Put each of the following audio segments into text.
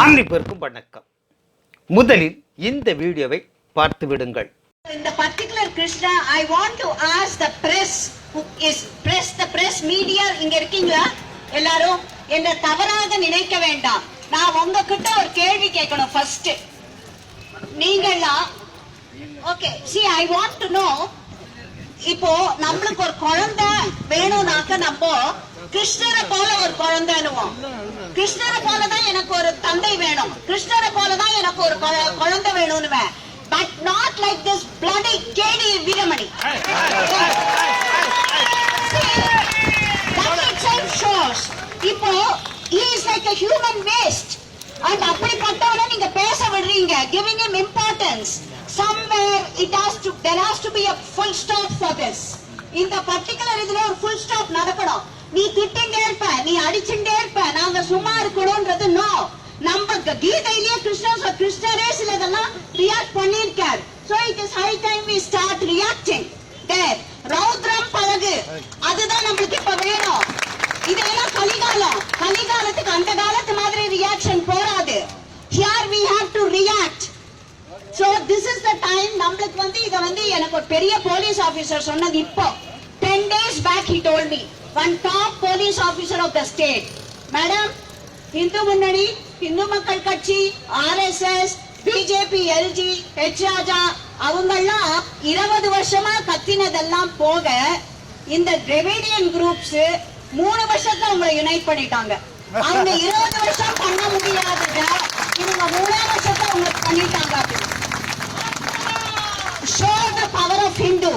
அனைவருக்கும் வணக்கம். முதலில் இந்த வீடியோவை பார்த்து விடுங்கள். In the particular Krishna, I want to ask the press, who is press, the press media, இங்க இருக்கீங்களா? எல்லாரும் என்ன தவறாக நினைக்க வேண்டாம். நான் உங்ககிட்ட ஒரு கேள்வி கேட்கணும் ஃபர்ஸ்ட் நீங்களா? Okay see I want to know இப்போ நம்மளுக்கு ஒரு குழந்தை வேணும்னாக்க நம்ம கிருஷ்ணரை போல ஒரு குழந்தைன்னுவோம். கிருஷ்ணரை போல தான் எனக்கு ஒரு தந்தை வேணும். கிருஷ்ணரை போல தான் எனக்கு ஒரு குழ- குழந்தை வேணும்னுவேன் but not like this bloody கேடி வீரமணி. இப்போ he is like a human waste. And அப்படிப்பட்டவனை நீங்க பேச விடுறீங்க. Giving him importance. Somewhere it has to there has to be a full stop for this. இந்த பர்டிகுலர் இதுல ஒரு full stop நடக்கணும். நீ திட்டிண்டே இருப்ப நீ அடிச்சுட்டே இருப்ப. நாங்க சும்மா இருக்கணும்ன்றது நோ நம்ம கீதையிலேயே கிருஷ்ணர் சொ- கிருஷ்ணரே சிலதெல்லாம் ரியாக்ட் பண்ணியிருக்கார். So it is high time we start reacting there ரௌத்ரம் பழகு. அதுதான் நம்மளுக்கு இப்ப வேணும். இதெல்லாம் கலிகாலம். கலிகாலத்துக்கு அந்த காலத்து மாதிரி ரியாக்ஷன் போராது here we have to react so this is the time நம்மளுக்கு வந்து இத வந்து எனக்கு ஒரு பெரிய போலீஸ் ஆபீசர் சொன்னது இப்போ. Ten days back he told me one top police officer of the state. Madam Hindu Munnani Hindu Makkal Katchi RSS BJP LG H Raja அவங்கெல்லாம் இருபது வருஷமா கத்தினதெல்லாம் போக இந்த திரவிடியன் குரூப்ஸ் மூணு வருஷத்துல உங்களை யுனைட் பண்ணிட்டாங்க. அவங்க இருபது வருஷம் பண்ண முடியாதத இவங்க மூணு வருஷத்துல உங்களுக்கு பண்ணிட்டாங்க அப்படின்னு. Show the power of Hindu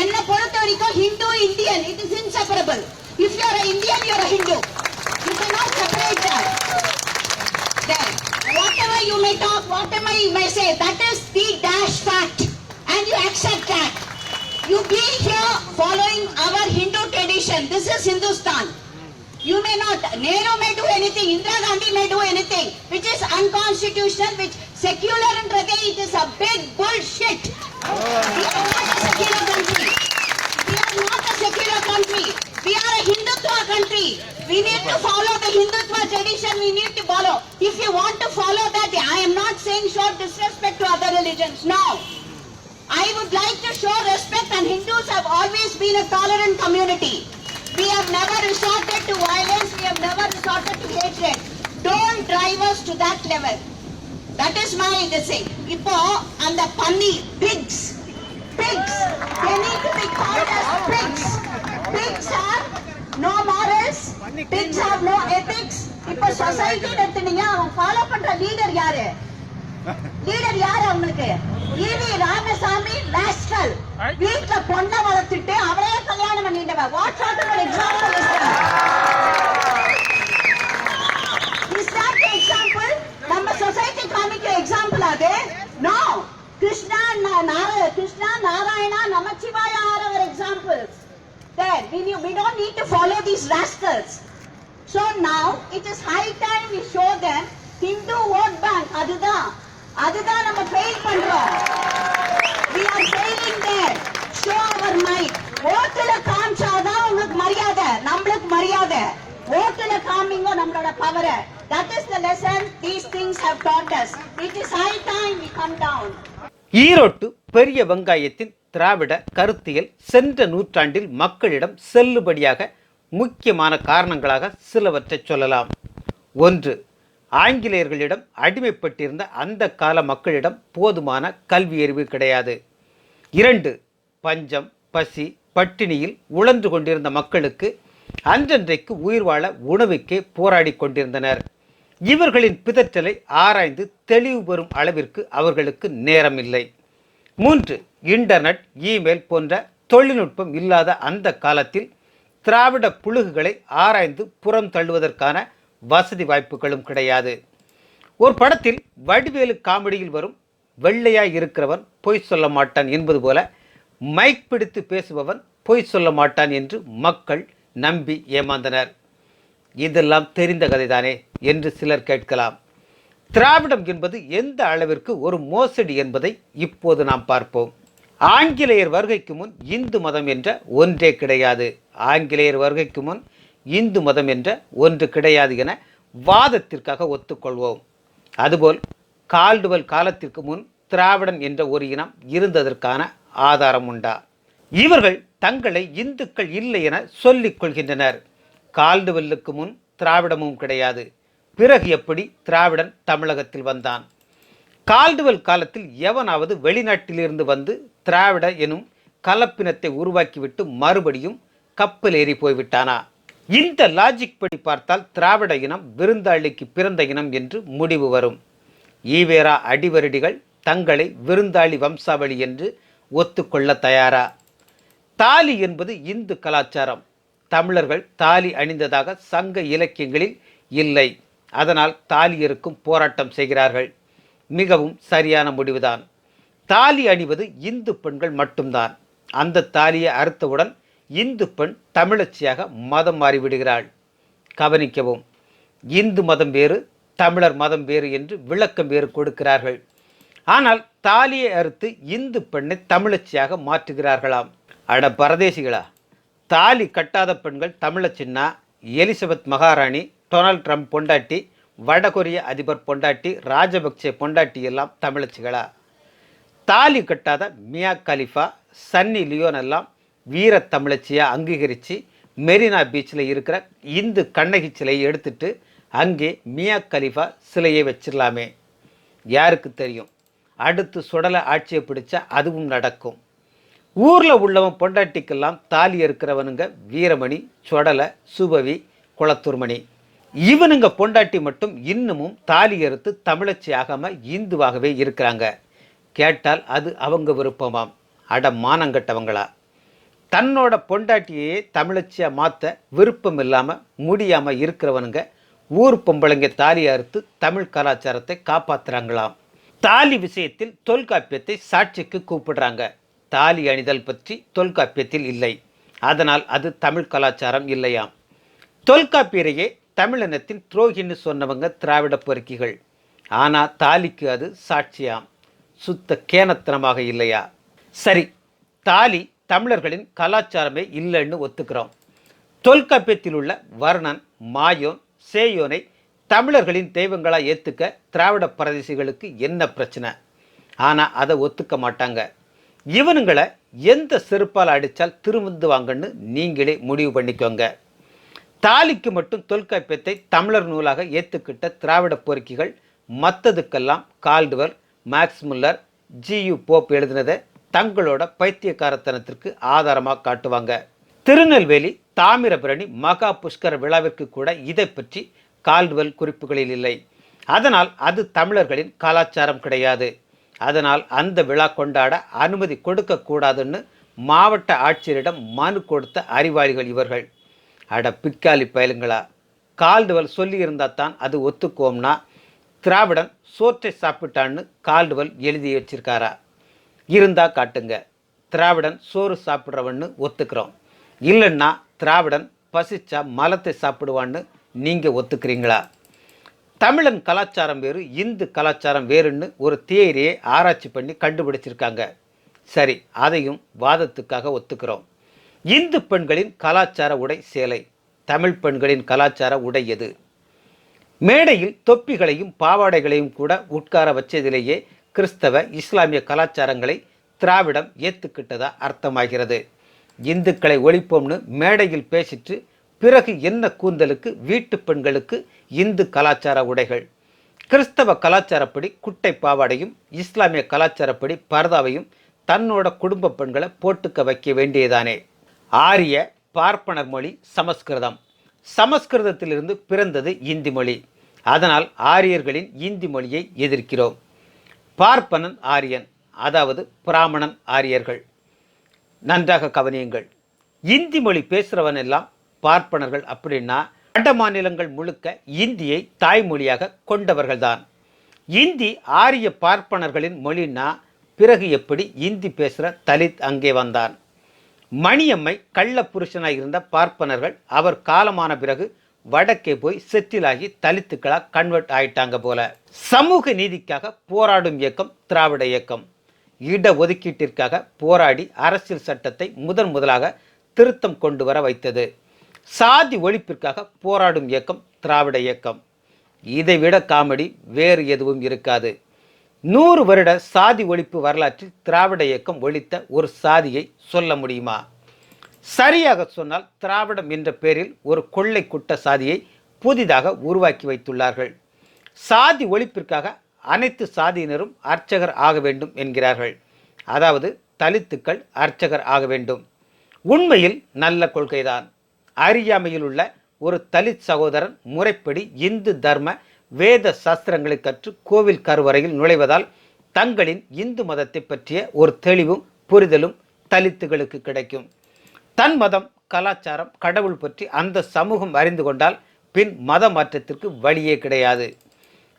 என்ன பொறுத்த வரைக்கும் Hindu Indian it is inseparable if you are Indian you are Hindu you cannot separate that then whatever you may talk whatever you may say that is the dash fact and you accept that you be here following our hindu tradition this is hindustan you may not nehru may do anything indira gandhi may do anything which is unconstitutional which secularன்றதே it is a big bullshit we are not a secular country we are not a secular country we are a hindutva country we need to follow the hindutva tradition we need to follow if you want to follow that i am not saying show disrespect to other religions no I would like to show respect and Hindus have always been a tolerant community. We have never resorted to violence, we have never resorted to hatred. Don't drive us to that level. That is my this இப்போ அந்த பன்னி pigs pigs they need to be called as pigs. Pigs have no morals. Pigs இப்போ society எடுத்துனீங்க அவன் follow பண்ற leader யாரு? Leader யாரு அவங்களுக்கு? ஈவி ராமசாமி ராஸ்கல் வீட்டுல பொண்ணை வளர்த்துட்டு அவரே கல்யாணம் பண்ணிட்டவ. What sort of example is is that example நம்ம சொசைட்டி காமிக்கிற எக்ஸாம்பிள் அது நோ கிருஷ்ணா நா- நார கிருஷ்ணா நாராயணா நமச்சிவாய are our examples there we, need- we don't need to follow these rascals so now it is high time we show them Hindu vote bank அதுதான் அதுதான் நம்ம fail பண்றோம் we are failing there show our might ஓட்டுல காமிச்சாதான் உங்களுக்கு மரியாதை நம்மளுக்கு மரியாதை ஓட்டுல காமிங்க நம்மளோட பவரை that is the lesson these things have taught us it is high time we come down ஈரோட்டு பெரிய வெங்காயத்தின் திராவிட கருத்தியல் சென்ற நூற்றாண்டில் மக்களிடம் செல்லுபடியாக முக்கியமான காரணங்களாக சிலவற்றை சொல்லலாம். ஒன்று ஆங்கிலேயர்களிடம் அடிமைப்பட்டிருந்த அந்த கால மக்களிடம் போதுமான கல்வியறிவு கிடையாது. இரண்டு பஞ்சம் பசி பட்டினியில் உழன்று கொண்டிருந்த மக்களுக்கு அன்றன்றைக்கு உயிர் வாழ உணவுக்கே போராடி கொண்டிருந்தனர். இவர்களின் பிதற்றலை ஆராய்ந்து தெளிவு பெறும் அளவிற்கு அவர்களுக்கு நேரமில்லை. மூன்று இன்டர்நெட் இமெயில் போன்ற தொழில்நுட்பம் இல்லாத அந்த காலத்தில் திராவிட புழுகுகளை ஆராய்ந்து புறம் தள்ளுவதற்கான வசதி வாய்ப்புகளும் கிடையாது. ஒரு படத்தில் வடிவேலு காமெடியில் வரும் வெள்ளையாய் இருக்கிறவன் பொய் சொல்ல மாட்டான் என்பது போல மைக் பிடித்து பேசுபவன் பொய் சொல்ல மாட்டான் என்று மக்கள் நம்பி ஏமாந்தனர். இதெல்லாம் தெரிந்த கதைதானே என்று சிலர் கேட்கலாம். திராவிடம் என்பது எந்த அளவிற்கு ஒரு மோசடி என்பதை இப்போது நாம் பார்ப்போம். ஆங்கிலேயர் வருகைக்கு முன் இந்து மதம் என்ற ஒன்றே கிடையாது. ஆங்கிலேயர் வருகைக்கு முன் இந்து மதம் என்ற ஒன்று கிடையாது என வாதத்திற்காக ஒத்துக்கொள்வோம். அதுபோல் கால்டுவல் காலத்திற்கு முன் திராவிடன் என்ற ஒரு இனம் இருந்ததற்கான ஆதாரம் உண்டா இவர்கள் தங்களை இந்துக்கள் இல்லை என சொல்லிக் கொள்கின்றனர். கால்டுவெல்லுக்கு முன் திராவிடமும் கிடையாது. பிறகு எப்படி திராவிடன் தமிழகத்தில் வந்தான்? கால்டுவெல் காலத்தில் எவனாவது வெளிநாட்டிலிருந்து வந்து திராவிட எனும் கலப்பினத்தை உருவாக்கிவிட்டு மறுபடியும் கப்பல் ஏறி போய்விட்டானா? இந்த லாஜிக் படி பார்த்தால் திராவிட இனம் விருந்தாளிக்கு பிறந்த இனம் என்று முடிவு வரும். ஈவேரா அடிவருடிகள் தங்களை விருந்தாளி வம்சாவளி என்று ஒத்துக்கொள்ள தயாரா? தாலி என்பது இந்து கலாச்சாரம். தமிழர்கள் தாலி அணிந்ததாக சங்க இலக்கியங்களில் இல்லை. அதனால் தாலியருக்கும் போராட்டம் செய்கிறார்கள். மிகவும் சரியான முடிவுதான். தாலி அணிவது இந்து பெண்கள் மட்டும்தான். அந்த தாலியை அறுத்தவுடன் இந்து பெண் தமிழச்சியாக மதம் மாறிவிடுகிறாள் கவனிக்கவும். இந்து மதம் வேறு தமிழர் மதம் வேறு என்று விளக்கம் வேறு கொடுக்கிறார்கள். ஆனால் தாலியை அறுத்து இந்து பெண்ணை தமிழச்சியாக மாற்றுகிறார்களாம். அட பரதேசிகளா தாலி கட்டாத பெண்கள் தமிழச்சின்னா எலிசபெத் மகாராணி டொனால்ட் ட்ரம்ப் பொண்டாட்டி வடகொரிய அதிபர் பொண்டாட்டி ராஜபக்சே பொண்டாட்டி எல்லாம் தமிழச்சிகளா? தாலி கட்டாத மியா கலிஃபா சன்னி லியோன் எல்லாம் வீர தமிழச்சியாக அங்கீகரித்து மெரினா பீச்சில் இருக்கிற இந்து கண்ணகி சிலையை எடுத்துட்டு அங்கே மியா கலிஃபா சிலையை வச்சிடலாமே யாருக்கு தெரியும்? அடுத்து சுடலை ஆட்சியை பிடிச்சா அதுவும் நடக்கும். ஊரில் உள்ளவன் பொண்டாட்டிக்கெல்லாம் தாலி இருக்கிறவனுங்க வீரமணி சொடலை சுபவி குளத்தூர்மணி. இவனுங்க பொண்டாட்டி மட்டும் இன்னமும் தாலி அறுத்து தமிழச்சி ஆகாமல் இந்துவாகவே இருக்கிறாங்க. கேட்டால் அது அவங்க விருப்பமாம். அட மானங்கட்டவங்களா தன்னோட பொண்டாட்டியையே தமிழச்சியாக மாற்ற விருப்பம் இல்லாமல் முடியாமல் இருக்கிறவனுங்க ஊர் பொம்பளைங்க தாலி அறுத்து தமிழ் கலாச்சாரத்தை காப்பாத்துறாங்களாம். தாலி விஷயத்தில் தொல்காப்பியத்தை சாட்சிக்கு கூப்பிடுறாங்க. தாலி அணிதல் பற்றி தொல்காப்பியத்தில் இல்லை. அதனால் அது தமிழ் கலாச்சாரம் இல்லையாம். தொல்காப்பியரையே தமிழினத்தின் துரோகின்னு சொன்னவங்க திராவிட பொறுக்கிகள். ஆனால் தாலிக்கு அது சாட்சியாம். சுத்த கேனத்தனமாக இல்லையா? சரி தாலி தமிழர்களின் கலாச்சாரமே இல்லைன்னு ஒத்துக்கிறோம். தொல்காப்பியத்தில் உள்ள வர்ணன் மாயோன் சேயோனை தமிழர்களின் தெய்வங்களாக ஏற்றுக்க திராவிட பிரதேசிகளுக்கு என்ன பிரச்சனை? ஆனால் அதை ஒத்துக்க மாட்டாங்க. இவனுங்களை எந்த செருப்பால் அடித்தால் திரும்பந்து வாங்கன்னு நீங்களே முடிவு பண்ணிக்கோங்க. தாலிக்கு மட்டும் தொல்காப்பியத்தை தமிழர் நூலாக ஏற்றுக்கிட்ட திராவிட பொறுக்கிகள் மற்றதுக்கெல்லாம் Caldwell Max Muller G U எழுதினதை தங்களோட பைத்தியக்காரத்தனத்திற்கு ஆதாரமாக காட்டுவாங்க. திருநெல்வேலி தாமிரபரணி மகா புஷ்கர விழாவிற்கு கூட இதை பற்றி கால்டுவெல் குறிப்புகளில் இல்லை. அதனால் அது தமிழர்களின் கலாச்சாரம் கிடையாது. அதனால் அந்த விழா கொண்டாட அனுமதி கொடுக்கக்கூடாதுன்னு மாவட்ட ஆட்சியரிடம் மனு கொடுத்த அறிவாளிகள் இவர்கள். அட பிக்காலி பயலுங்களா கால்டுவல் சொல்லியிருந்தால் தான் அது ஒத்துக்குவோம்னா திராவிடன் சோற்றை சாப்பிட்டான்னு கால்டுவல் எழுதி வச்சிருக்காரா? இருந்தால் காட்டுங்க. திராவிடன் சோறு சாப்பிட்றவன்னு ஒத்துக்கிறோம். இல்லைன்னா திராவிடன் பசிச்சா மலத்தை சாப்பிடுவான்னு நீங்கள் ஒத்துக்கிறீங்களா? தமிழன் கலாச்சாரம் வேறு இந்து கலாச்சாரம் வேறுன்னு ஒரு தியரியை ஆராய்ச்சி பண்ணி கண்டுபிடிச்சிருக்காங்க. சரி அதையும் வாதத்துக்காக ஒத்துக்கிறோம். இந்து பெண்களின் கலாச்சார உடை சேலை தமிழ் பெண்களின் கலாச்சார உடை எது? மேடையில் தொப்பிகளையும் பாவாடைகளையும் கூட உட்கார வச்சதிலேயே கிறிஸ்தவ இஸ்லாமிய கலாச்சாரங்களை திராவிடம் ஏற்றுக்கிட்டதா அர்த்தமாகிறது. இந்துக்களை ஒழிப்போம்னு மேடையில் பேசிட்டு பிறகு என்ன கூந்தலுக்கு வீட்டு பெண்களுக்கு இந்து கலாச்சார உடைகள்? கிறிஸ்தவ கலாச்சாரப்படி குட்டை பாவாடையும் இஸ்லாமிய கலாச்சாரப்படி பரதாவையும் தன்னோட குடும்ப பெண்களை போட்டுக்க வைக்க வேண்டியதானே. ஆரிய பார்ப்பனர் மொழி சமஸ்கிருதம். சமஸ்கிருதத்திலிருந்து பிறந்தது இந்தி மொழி. அதனால் ஆரியர்களின் இந்தி மொழியை எதிர்க்கிறோம். பார்ப்பனன் ஆரியன் அதாவது பிராமணன் ஆரியர்கள். நன்றாக கவனியுங்கள். இந்தி மொழி பேசுகிறவன் எல்லாம் பார்ப்பனர்கள் அப்படின்னா வட மாநிலங்கள் முழுக்க இந்தியை தாய்மொழியாக கொண்டவர்கள்தான். இந்தி ஆரிய பார்ப்பனர்களின் மொழின்னா பிறகு எப்படி இந்தி பேசுகிற தலித் அங்கே வந்தான். மணியம்மை கள்ள புருஷனாக இருந்த பார்ப்பனர்கள் அவர் காலமான பிறகு வடக்கே போய் செட்டிலாகி தலித்துக்களாக கன்வெர்ட் ஆயிட்டாங்க போல. சமூக நீதிக்காக போராடும் இயக்கம் திராவிட இயக்கம். இட ஒதுக்கீட்டிற்காக போராடி அரசியல் சட்டத்தை முதன் முதலாக திருத்தம் கொண்டு வர வைத்தது. சாதி ஒழிப்பிற்காக போராடும் இயக்கம் திராவிட இயக்கம். இதைவிட காமெடி வேறு எதுவும் இருக்காது. நூறு வருட சாதி ஒழிப்பு வரலாற்றில் திராவிட இயக்கம் ஒழித்த ஒரு சாதியை சொல்ல முடியுமா? சரியாக சொன்னால் திராவிடம் என்ற பெயரில் ஒரு கொள்ளை குட்ட சாதியை புதிதாக உருவாக்கி வைத்துள்ளார்கள். சாதி ஒழிப்பிற்காக அனைத்து சாதியினரும் அர்ச்சகர் ஆக வேண்டும் என்கிறார்கள். அதாவது தலித்துக்கள் அர்ச்சகர் ஆக வேண்டும். உண்மையில் நல்ல கொள்கைதான். அறியாமையில் உள்ள ஒரு தலித் சகோதரன் முறைப்படி இந்து தர்ம வேத சாஸ்திரங்களை கற்று கோவில் கருவறையில் நுழைவதால் தங்களின் இந்து மதத்தை பற்றிய ஒரு தெளிவும் புரிதலும் தலித்துகளுக்கு கிடைக்கும். தன் மதம் கலாச்சாரம் கடவுள் பற்றி அந்த சமூகம் அறிந்து கொண்டால் பின் மத மாற்றத்திற்கு வழியே கிடையாது.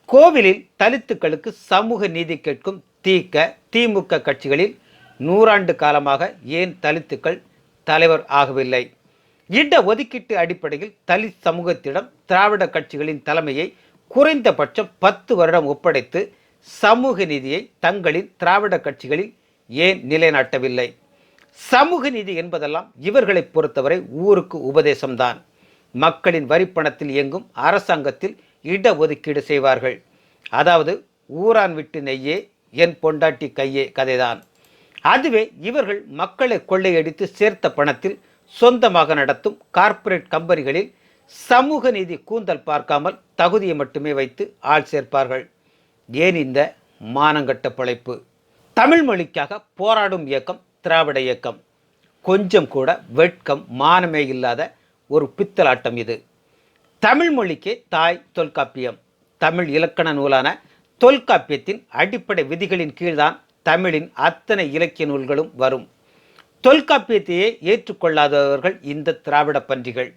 கோவிலில் தலித்துக்களுக்கு சமூக நீதி கேட்கும் தீக்க திமுக கட்சிகளில் நூறாண்டு காலமாக ஏன் தலித்துக்கள் தலைவர் ஆகவில்லை? இட ஒதுக்கீட்டு அடிப்படையில் தலித் சமூகத்திடம் திராவிட கட்சிகளின் தலைமையை குறைந்தபட்சம் பத்து வருடம் ஒப்படைத்து சமூக நீதியை தங்களின் திராவிட கட்சிகளில் ஏன் நிலைநாட்டவில்லை? சமூக நீதி என்பதெல்லாம் இவர்களை பொறுத்தவரை ஊருக்கு உபதேசம்தான். மக்களின் வரிப்பணத்தில் இயங்கும் அரசாங்கத்தில் இட ஒதுக்கீடு செய்வார்கள். அதாவது ஊரான் விட்டு நெய்யே என் பொண்டாட்டி கையே கதைதான். அதுவே இவர்கள் மக்களை கொள்ளையடித்து சேர்த்த பணத்தில் சொந்தமாக நடத்தும் கார்ப்பரேட் கம்பெனிகளில் சமூக நீதி கூந்தல் பார்க்காமல் தகுதியை மட்டுமே வைத்து ஆள் சேர்ப்பார்கள். ஏன் இந்த மானங்கட்ட பிழைப்பு? தமிழ் மொழிக்காக போராடும் இயக்கம் திராவிட இயக்கம். கொஞ்சம் கூட வெட்கம் மானமே இல்லாத ஒரு பித்தலாட்டம் இது. தமிழ் மொழிக்கு தாய் தொல்காப்பியம். தமிழ் இலக்கண நூலான தொல்காப்பியத்தின் அடிப்படை விதிகளின் கீழ்தான் தமிழின் அத்தனை இலக்கிய நூல்களும் வரும். தொல்காப்பியத்தையே ஏற்றுக்கொள்ளாதவர்கள் இந்த திராவிட பன்றிகள்.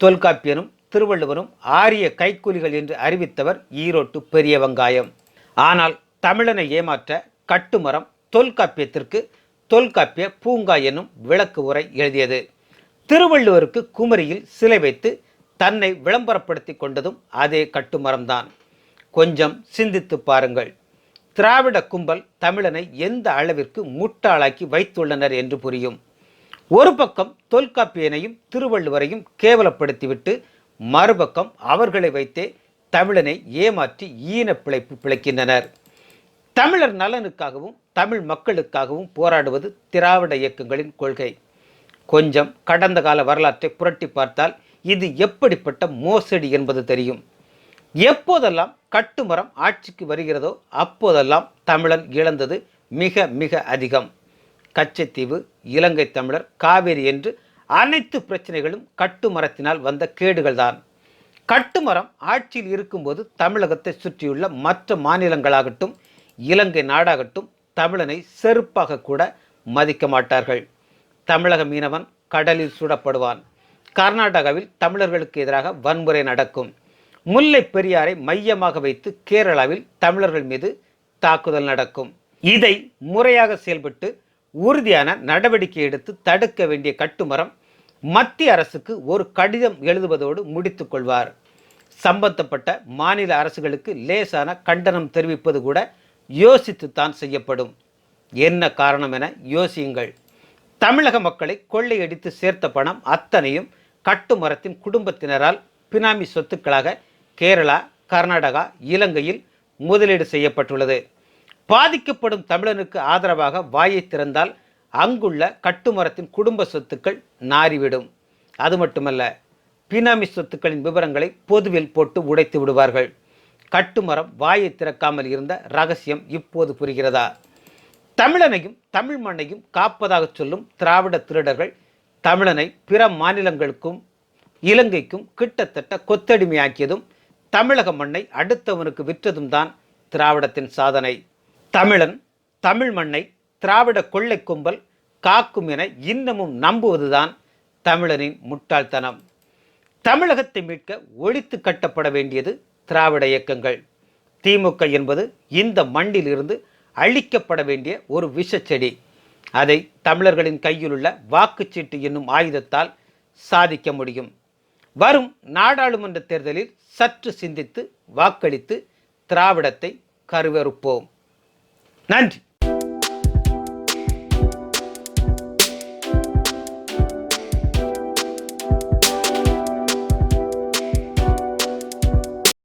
தொல்காப்பியனும் திருவள்ளுவரும் ஆரிய கைக்கூலிகள் என்று அறிவித்தவர் ஈரோட்டு பெரிய வெங்காயம். ஆனால் தமிழனை ஏமாற்ற கட்டுமரம் தொல்காப்பியத்திற்கு தொல்காப்பிய பூங்கா என்னும் விளக்கு உரை எழுதியது. திருவள்ளுவருக்கு குமரியில் சிலை வைத்து தன்னை விளம்பரப்படுத்தி கொண்டதும் அதே கட்டுமரம்தான். கொஞ்சம் சிந்தித்து பாருங்கள். திராவிட கும்பல் தமிழனை எந்த அளவிற்கு முட்டாளாக்கி வைத்துள்ளனர் என்று புரியும். ஒரு பக்கம் தொல்காப்பியனையும் திருவள்ளுவரையும் கேவலப்படுத்திவிட்டு மறுபக்கம் அவர்களை வைத்தே தமிழனை ஏமாற்றி ஈன பிழைப்பு பிழைக்கின்றனர். தமிழர் நலனுக்காகவும் தமிழ் மக்களுக்காகவும் போராடுவது திராவிட இயக்கங்களின் கொள்கை. கொஞ்சம் கடந்த கால வரலாற்றை புரட்டி பார்த்தால் இது எப்படிப்பட்ட மோசடி என்பது தெரியும். எப்போதெல்லாம் கட்டுமரம் ஆட்சிக்கு வருகிறதோ அப்போதெல்லாம் தமிழன் இழந்தது மிக மிக அதிகம். கச்சத்தீவு இலங்கை தமிழர் காவேரி என்று அனைத்து பிரச்சனைகளும் கட்டுமரத்தினால் வந்த கேடுகள்தான். கட்டுமரம் ஆட்சியில் இருக்கும்போது தமிழகத்தை சுற்றியுள்ள மற்ற மாநிலங்களாகட்டும் இலங்கை நாடாகட்டும் தமிழனை செருப்பாக கூட மதிக்க மாட்டார்கள். தமிழக மீனவன் கடலில் சுடப்படுவான். கர்நாடகாவில் தமிழர்களுக்கு எதிராக வன்முறை நடக்கும். முல்லை பெரியாரை மையமாக வைத்து கேரளாவில் தமிழர்கள் மீது தாக்குதல் நடக்கும். இதை முறையாக செயல்பட்டு உறுதியான நடவடிக்கை எடுத்து தடுக்க வேண்டிய கட்டுமரம் மத்திய அரசுக்கு ஒரு கடிதம் எழுதுவதோடு முடித்து கொள்வார். சம்பந்தப்பட்ட மாநில அரசுகளுக்கு லேசான கண்டனம் தெரிவிப்பது கூட யோசித்துத்தான் செய்யப்படும். என்ன காரணம் என யோசியுங்கள். தமிழக மக்களை கொள்ளையடித்து சேர்த்த பணம் அத்தனையும் கட்டுமரத்தின் குடும்பத்தினரால் பினாமி சொத்துக்களாக கேரளா கர்நாடகா இலங்கையில் முதலீடு செய்யப்பட்டுள்ளது. பாதிக்கப்படும் தமிழனுக்கு ஆதரவாக வாயை திறந்தால் அங்குள்ள கட்டுமரத்தின் குடும்ப சொத்துக்கள் நாறிவிடும். அது மட்டுமல்ல பினாமி சொத்துக்களின் விவரங்களை பொதுவில் போட்டு உடைத்து விடுவார்கள். கட்டுமரம் வாயை திறக்காமல் இருந்த ரகசியம் இப்போது புரிகிறதா? தமிழனையும் தமிழ் மண்ணையும் காப்பதாக சொல்லும் திராவிட திருடர்கள் தமிழனை பிற மாநிலங்களுக்கும் இலங்கைக்கும் கிட்டத்தட்ட கொத்தடிமையாக்கியதும் தமிழக மண்ணை அடுத்தவனுக்கு விற்றதும் தான் திராவிடத்தின் சாதனை. தமிழன் தமிழ் மண்ணை திராவிட கொள்ளை கும்பல் காக்கும் என இன்னமும் நம்புவதுதான் தமிழனின் முட்டாள்தனம். தமிழகத்தை மீட்க ஒழித்து கட்டப்பட வேண்டியது திராவிட இயக்கங்கள். திமுக என்பது இந்த மண்ணிலிருந்து அழிக்கப்பட வேண்டிய ஒரு விஷச்செடி அதை தமிழர்களின் கையிலுள்ள வாக்குச்சீட்டு என்னும் ஆயுதத்தால் சாதிக்க முடியும். வரும் நாடாளுமன்ற தேர்தலில் சற்று சிந்தித்து வாக்களித்து திராவிடத்தை கருவறுப்போம். நன்றி.